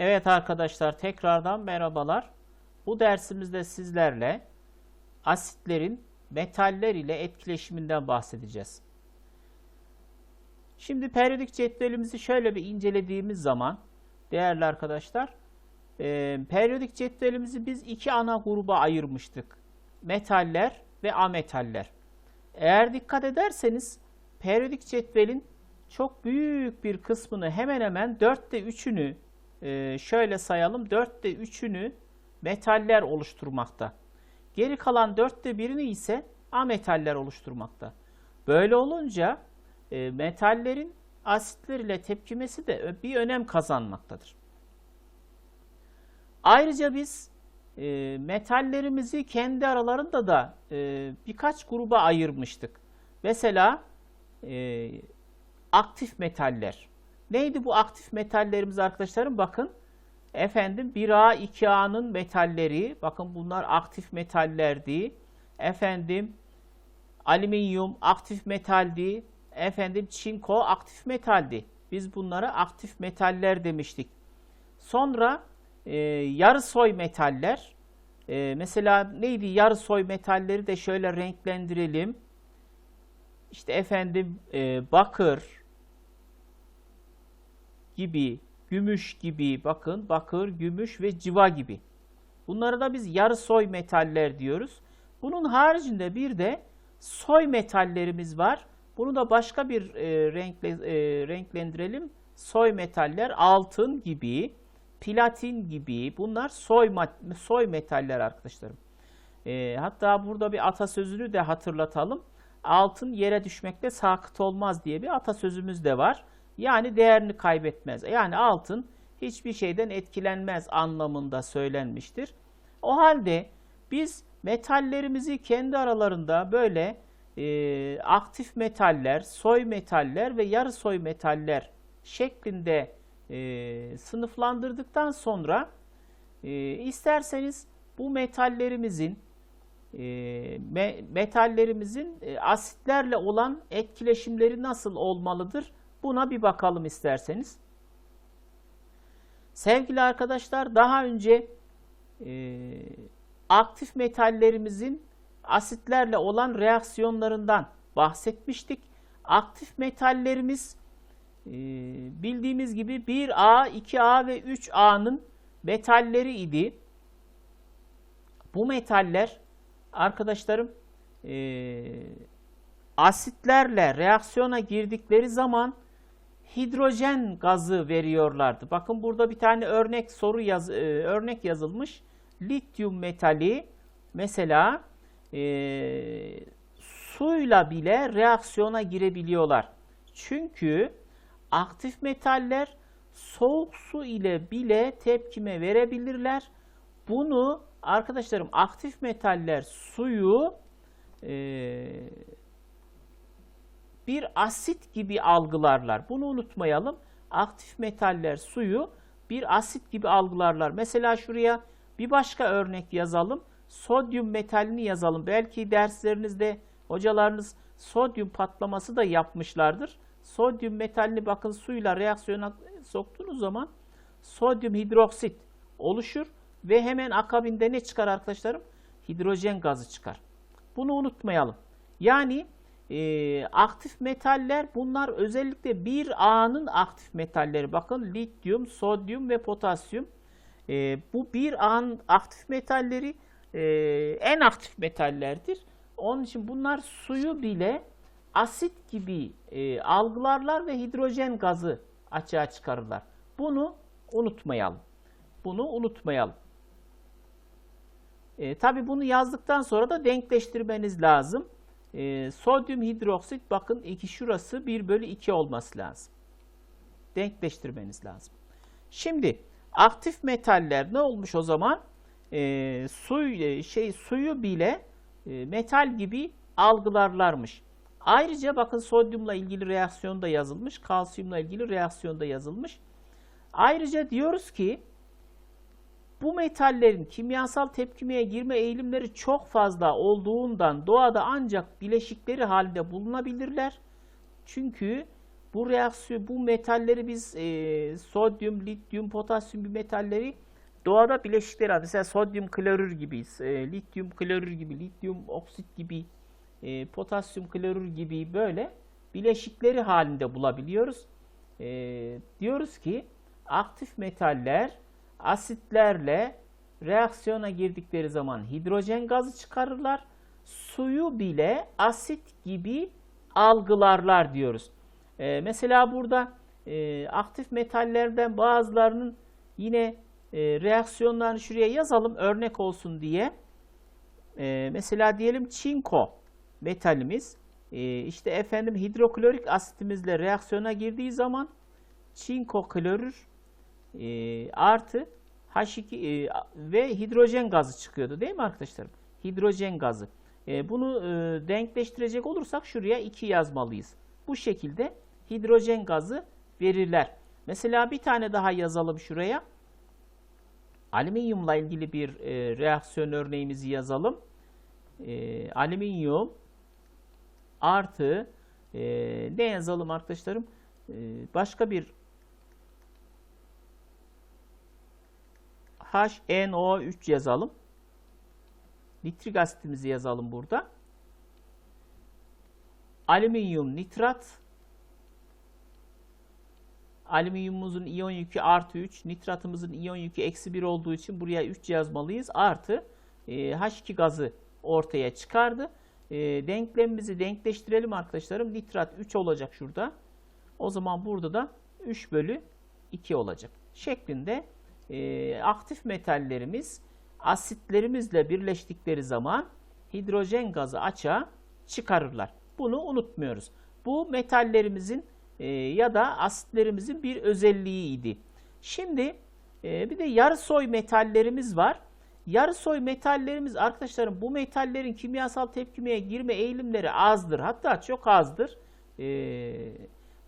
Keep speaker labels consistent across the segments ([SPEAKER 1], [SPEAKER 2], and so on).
[SPEAKER 1] Evet arkadaşlar tekrardan merhabalar. Bu dersimizde sizlerle asitlerin metaller ile etkileşiminden bahsedeceğiz. Şimdi periyodik cetvelimizi şöyle bir incelediğimiz zaman değerli arkadaşlar e, periyodik cetvelimizi biz iki ana gruba ayırmıştık. Metaller ve ametaller. Eğer dikkat ederseniz periyodik cetvelin çok büyük bir kısmını hemen hemen dörtte üçünü e, şöyle sayalım dörtte üçünü metaller oluşturmakta. Geri kalan dörtte birini ise ametaller oluşturmakta. Böyle olunca e, metallerin asitler ile tepkimesi de bir önem kazanmaktadır. Ayrıca biz e, metallerimizi kendi aralarında da e, birkaç gruba ayırmıştık. Mesela aktif metaller. Neydi bu aktif metallerimiz arkadaşlarım? Bakın efendim 1A 2A'nın metalleri bakın bunlar aktif metallerdi. Efendim alüminyum aktif metaldi. Efendim çinko aktif metaldi. Biz bunlara aktif metaller demiştik. Sonra e, yarı soy metaller. E, mesela neydi yarı soy metalleri de şöyle renklendirelim. İşte efendim e, bakır gibi, gümüş gibi bakın bakır, gümüş ve civa gibi. Bunlara da biz yarı soy metaller diyoruz. Bunun haricinde bir de soy metallerimiz var. Bunu da başka bir e, renkle e, renklendirelim. Soy metaller altın gibi, platin gibi bunlar soy soy metaller arkadaşlarım. E, hatta burada bir atasözünü de hatırlatalım. Altın yere düşmekte sakıt olmaz diye bir atasözümüz de var. Yani değerini kaybetmez. Yani altın hiçbir şeyden etkilenmez anlamında söylenmiştir. O halde biz metallerimizi kendi aralarında böyle e, aktif metaller, soy metaller ve yarı soy metaller şeklinde e, sınıflandırdıktan sonra e, isterseniz bu metallerimizin e, me, metallerimizin e, asitlerle olan etkileşimleri nasıl olmalıdır? Buna bir bakalım isterseniz. Sevgili arkadaşlar daha önce e, aktif metallerimizin asitlerle olan reaksiyonlarından bahsetmiştik. Aktif metallerimiz e, bildiğimiz gibi 1A, 2A ve 3A'nın metalleri idi. Bu metaller arkadaşlarım e, asitlerle reaksiyona girdikleri zaman hidrojen gazı veriyorlardı. Bakın burada bir tane örnek soru yaz, e, örnek yazılmış. Lityum metali mesela e, suyla bile reaksiyona girebiliyorlar. Çünkü aktif metaller soğuk su ile bile tepkime verebilirler. Bunu arkadaşlarım aktif metaller suyu e, bir asit gibi algılarlar. Bunu unutmayalım. Aktif metaller suyu bir asit gibi algılarlar. Mesela şuraya bir başka örnek yazalım. Sodyum metalini yazalım. Belki derslerinizde hocalarınız sodyum patlaması da yapmışlardır. Sodyum metalini bakın suyla reaksiyona soktuğunuz zaman sodyum hidroksit oluşur ve hemen akabinde ne çıkar arkadaşlarım? Hidrojen gazı çıkar. Bunu unutmayalım. Yani e, aktif metaller bunlar özellikle 1A'nın aktif metalleri. Bakın lityum, sodyum ve potasyum. E, bu 1A'nın aktif metalleri e, en aktif metallerdir. Onun için bunlar suyu bile asit gibi e, algılarlar ve hidrojen gazı açığa çıkarırlar. Bunu unutmayalım. Bunu unutmayalım. E, Tabi bunu yazdıktan sonra da denkleştirmeniz lazım. E, sodyum hidroksit bakın iki şurası 1 bölü 2 olması lazım. Denkleştirmeniz lazım. Şimdi aktif metaller ne olmuş o zaman? E, suyu, şey, suyu bile e, metal gibi algılarlarmış. Ayrıca bakın sodyumla ilgili reaksiyon da yazılmış. Kalsiyumla ilgili reaksiyon da yazılmış. Ayrıca diyoruz ki bu metallerin kimyasal tepkimeye girme eğilimleri çok fazla olduğundan doğada ancak bileşikleri halinde bulunabilirler. Çünkü bu reaksiyon, bu metalleri biz e, sodyum, lityum, potasyum gibi metalleri doğada bileşikleri var. Mesela sodyum klorür gibi, e, lityum klorür gibi, lityum oksit gibi, e, potasyum klorür gibi böyle bileşikleri halinde bulabiliyoruz. E, diyoruz ki aktif metaller asitlerle reaksiyona girdikleri zaman hidrojen gazı çıkarırlar. Suyu bile asit gibi algılarlar diyoruz. Ee, mesela burada e, aktif metallerden bazılarının yine e, reaksiyonlarını şuraya yazalım örnek olsun diye. E, mesela diyelim çinko metalimiz e, işte efendim hidroklorik asitimizle reaksiyona girdiği zaman çinko klorür e, artı H2 e, ve hidrojen gazı çıkıyordu değil mi arkadaşlarım? Hidrojen gazı. E, bunu e, denkleştirecek olursak şuraya 2 yazmalıyız. Bu şekilde hidrojen gazı verirler. Mesela bir tane daha yazalım şuraya. Alüminyumla ilgili bir e, reaksiyon örneğimizi yazalım. E, alüminyum artı e, ne yazalım arkadaşlarım? E, başka bir HNO3 yazalım. Nitrik asitimizi yazalım burada. Alüminyum nitrat. Alüminyumumuzun iyon yükü artı 3. Nitratımızın iyon yükü eksi 1 olduğu için buraya 3 yazmalıyız. Artı e, H2 gazı ortaya çıkardı. E, denklemimizi denkleştirelim arkadaşlarım. Nitrat 3 olacak şurada. O zaman burada da 3 bölü 2 olacak. Şeklinde e, aktif metallerimiz asitlerimizle birleştikleri zaman hidrojen gazı açığa çıkarırlar. Bunu unutmuyoruz. Bu metallerimizin e, ya da asitlerimizin bir özelliğiydi. Şimdi e, bir de yarı soy metallerimiz var. Yarı soy metallerimiz arkadaşlarım bu metallerin kimyasal tepkimeye girme eğilimleri azdır. Hatta çok azdır. E,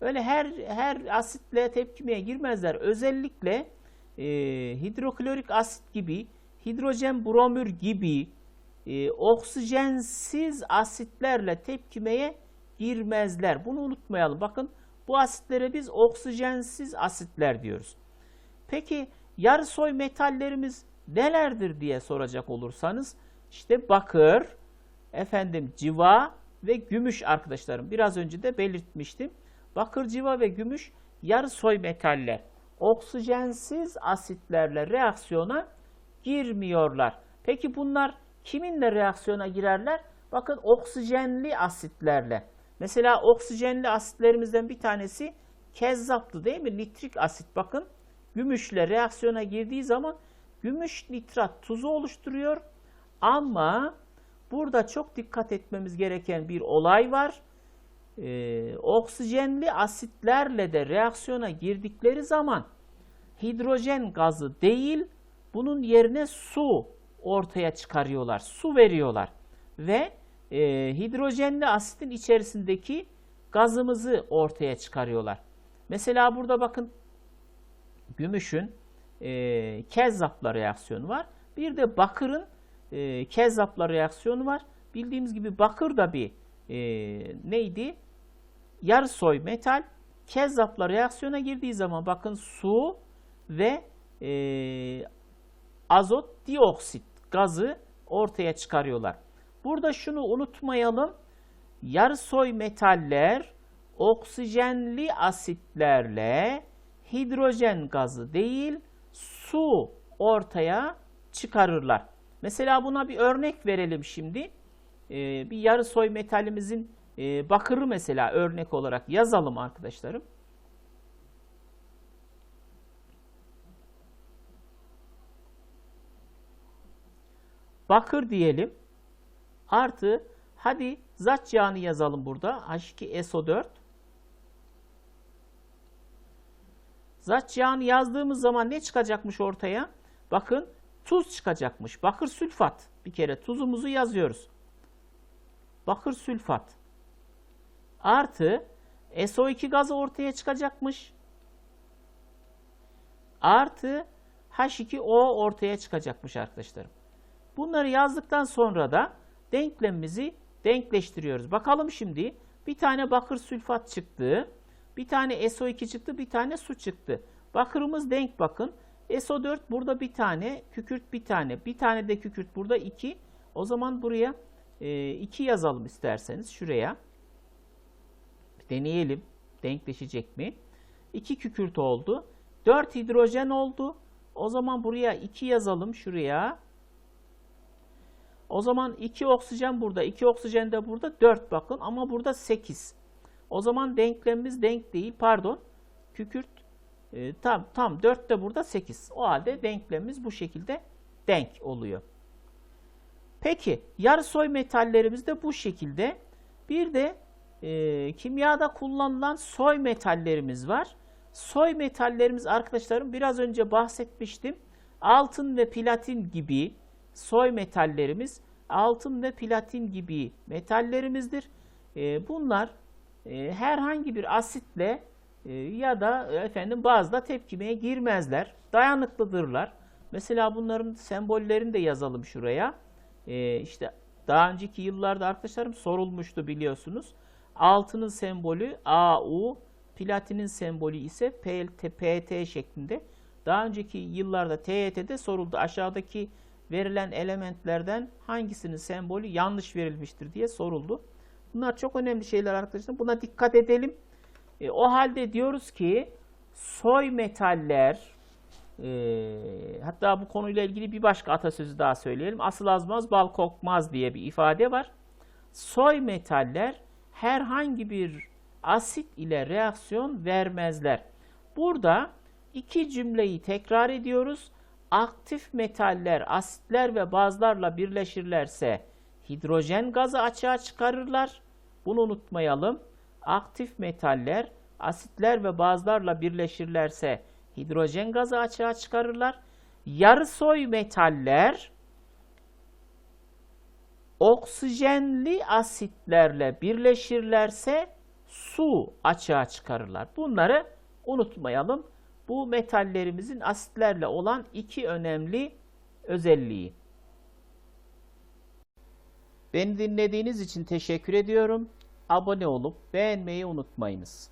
[SPEAKER 1] öyle her her asitle tepkimeye girmezler. Özellikle e, hidroklorik asit gibi, hidrojen bromür gibi e, oksijensiz asitlerle tepkimeye girmezler. Bunu unutmayalım. Bakın bu asitlere biz oksijensiz asitler diyoruz. Peki yarı soy metallerimiz nelerdir diye soracak olursanız işte bakır, efendim civa ve gümüş arkadaşlarım. Biraz önce de belirtmiştim. Bakır, civa ve gümüş yarı soy metaller oksijensiz asitlerle reaksiyona girmiyorlar. Peki bunlar kiminle reaksiyona girerler? Bakın oksijenli asitlerle. Mesela oksijenli asitlerimizden bir tanesi kezzaptı değil mi? Nitrik asit bakın. Gümüşle reaksiyona girdiği zaman gümüş nitrat tuzu oluşturuyor. Ama burada çok dikkat etmemiz gereken bir olay var. Ee, oksijenli asitlerle de reaksiyona girdikleri zaman hidrojen gazı değil, bunun yerine su ortaya çıkarıyorlar. Su veriyorlar. Ve e, hidrojenli asitin içerisindeki gazımızı ortaya çıkarıyorlar. Mesela burada bakın gümüşün e, kezzapla reaksiyonu var. Bir de bakırın e, kezzapla reaksiyonu var. Bildiğimiz gibi bakır da bir e, neydi? Yarı soy metal. Kezzapla reaksiyona girdiği zaman bakın su ve e, azot dioksit gazı ortaya çıkarıyorlar. Burada şunu unutmayalım. Yarısoy metaller oksijenli asitlerle hidrojen gazı değil su ortaya çıkarırlar. Mesela buna bir örnek verelim şimdi. Ee, bir yarısoy metalimizin e, bakırı mesela örnek olarak yazalım arkadaşlarım. bakır diyelim. Artı hadi zat yağını yazalım burada. H2SO4. Zat yağını yazdığımız zaman ne çıkacakmış ortaya? Bakın tuz çıkacakmış. Bakır sülfat. Bir kere tuzumuzu yazıyoruz. Bakır sülfat. Artı SO2 gazı ortaya çıkacakmış. Artı H2O ortaya çıkacakmış arkadaşlarım. Bunları yazdıktan sonra da denklemimizi denkleştiriyoruz. Bakalım şimdi bir tane bakır sülfat çıktı. Bir tane SO2 çıktı, bir tane su çıktı. Bakırımız denk bakın. SO4 burada bir tane, kükürt bir tane. Bir tane de kükürt burada 2. O zaman buraya 2 yazalım isterseniz şuraya. Deneyelim. Denkleşecek mi? 2 kükürt oldu. 4 hidrojen oldu. O zaman buraya 2 yazalım şuraya. O zaman 2 oksijen burada, 2 oksijen de burada, 4 bakın ama burada 8. O zaman denklemimiz denk değil, pardon. Kükürt e, tam tam 4 de burada 8. O halde denklemimiz bu şekilde denk oluyor. Peki yarı soy metallerimiz de bu şekilde. Bir de e, kimyada kullanılan soy metallerimiz var. Soy metallerimiz arkadaşlarım biraz önce bahsetmiştim. Altın ve platin gibi soy metallerimiz altın ve platin gibi metallerimizdir. E, bunlar e, herhangi bir asitle e, ya da efendim bazda tepkimeye girmezler. Dayanıklıdırlar. Mesela bunların sembollerini de yazalım şuraya. E, işte daha önceki yıllarda arkadaşlarım sorulmuştu biliyorsunuz. Altının sembolü AU, platinin sembolü ise PT şeklinde. Daha önceki yıllarda TYT'de soruldu. Aşağıdaki verilen elementlerden hangisinin sembolü yanlış verilmiştir diye soruldu. Bunlar çok önemli şeyler arkadaşlar. Buna dikkat edelim. E, o halde diyoruz ki soy metaller e, hatta bu konuyla ilgili bir başka atasözü daha söyleyelim. Asıl azmaz bal kokmaz diye bir ifade var. Soy metaller herhangi bir asit ile reaksiyon vermezler. Burada iki cümleyi tekrar ediyoruz. Aktif metaller asitler ve bazlarla birleşirlerse hidrojen gazı açığa çıkarırlar. Bunu unutmayalım. Aktif metaller asitler ve bazlarla birleşirlerse hidrojen gazı açığa çıkarırlar. Yarı soy metaller oksijenli asitlerle birleşirlerse su açığa çıkarırlar. Bunları unutmayalım. Bu metallerimizin asitlerle olan iki önemli özelliği. Beni dinlediğiniz için teşekkür ediyorum. Abone olup beğenmeyi unutmayınız.